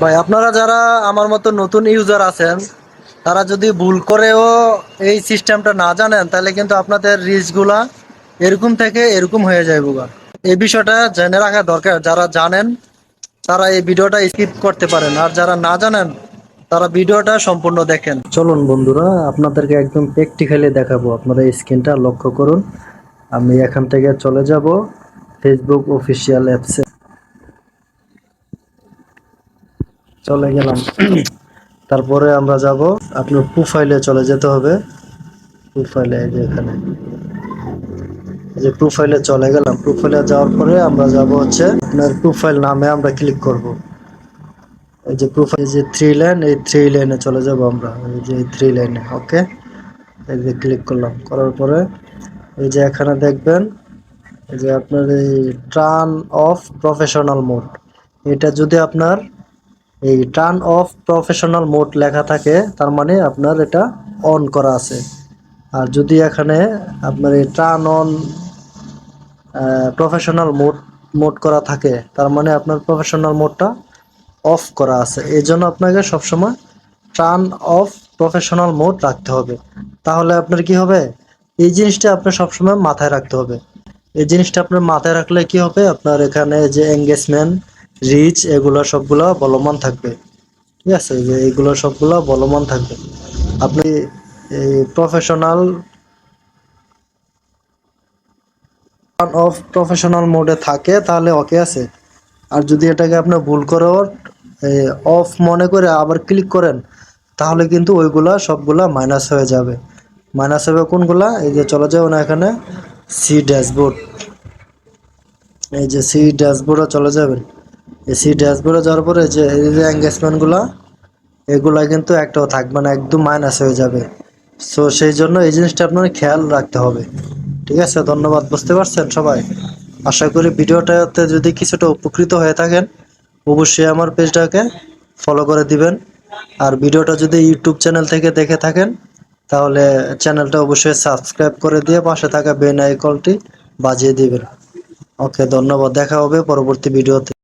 ভাই, আপনারা যারা আমার মতো নতুন ইউজার আছেন, তারা যদি ভুল করেও এই সিস্টেমটা না জানেন, তাহলে কিন্তু আপনাদের রিস্কগুলা এরকম থেকে এরকম হয়ে যায় বুগা। এই বিষয়টা জেনে রাখা দরকার। যারা জানেন, তারা এই ভিডিওটা স্কিপ করতে পারেন। আর যারা না জানেন, তারা ভিডিওটা সম্পূর্ণ দেখেন। চলুন বন্ধুরা, আপনাদেরকে একদম প্র্যাকটিক্যালি দেখাবো। আপনারা স্ক্রিনটা লক্ষ্য করুন। আমি এখান থেকে চলে যাব ফেসবুক অফিসিয়াল অ্যাপসে চলে গেলাম। তারপরে আমরা যাব, আপনার প্রোফাইলে চলে যেতে হবে। প্রোফাইলে যে এখানে। যে প্রোফাইলে চলে গেলাম। প্রোফাইলে যাওয়ার পরে আমরা যাব হচ্ছে আপনার প্রোফাইল নামে আমরা ক্লিক করব। এই যে প্রোফাইল যে থ্রি লাইন এই থ্রি লাইনে চলে যাব আমরা। এই যে থ্রি লাইনে ওকে এই যে ক্লিক করলাম। করার পরে এই যে এখানে দেখবেন, এই যে আপনার এই টার্ন অফ প্রফেশনাল মোড এটা যদি আপনার এই টার্ন অফ প্রফেশনাল মোড লেখা থাকে, তার মানে আপনার এটা অন করা আছে। আর যদি এখানে আপনার এই turn on professional mode mode করা থাকে, তার মানে আপনার প্রফেশনাল মোডটা অফ করা আছে। এই জন্য আপনাকে সবসময় টার্ন অফ প্রফেশনাল মোড রাখতে হবে। তাহলে আপনার কি হবে? এই জিনিসটা আপনার সবসময় মাথায় রাখতে হবে। এই জিনিসটা আপনার মাথায় রাখলে কি হবে? আপনার এখানে যে এঙ্গেজমেন্ট রিচ এগুলো সবগুলো বলমান থাকবে। ঠিক আছে? যে এগুলো সবগুলো বলমান থাকবে। আপনি এই প্রফেশনাল অফ প্রফেশনাল মোডে থাকে, তাহলে ওকে আছে। আর যদি এটাকে আপনি ভুল করে অফ মনে করে আবার ক্লিক করেন, তাহলে কিন্তু ওইগুলা সবগুলা মাইনাস হয়ে যাবে। মাইনাস হবে কোনগুলা? এই যে চলে যাবে না এখানে সি ড্যাশবোর্ড এই যে সি ড্যাশবোর্ডে চলে যাবেন। এই সি ড্যাশবোর্ডে যাওয়ার পরে যে এই যে এঙ্গেজমেন্টগুলা এগুলা কিন্তু একটাও থাকবে না একদম মাইনাস হয়ে যাবে। সো সেই জন্য এই জিনিসটা আপনার খেয়াল রাখতে হবে। ঠিক আছে? ধন্যবাদ, বুঝতে পারছেন সবাই? আশা করি ভিডিওটাতে যদি কিছুটা উপকৃত হয়ে থাকেন, অবশ্যই আমার পেজটাকে ফলো করে দিবেন। আর ভিডিওটা যদি ইউটিউব চ্যানেল থেকে দেখে থাকেন, তাহলে চ্যানেলটা অবশ্যই সাবস্ক্রাইব করে দিয়ে পাশে থাকা বেন আইকনটি বাজিয়ে দিবেন। ওকে, ধন্যবাদ। দেখা হবে পরবর্তী ভিডিওতে।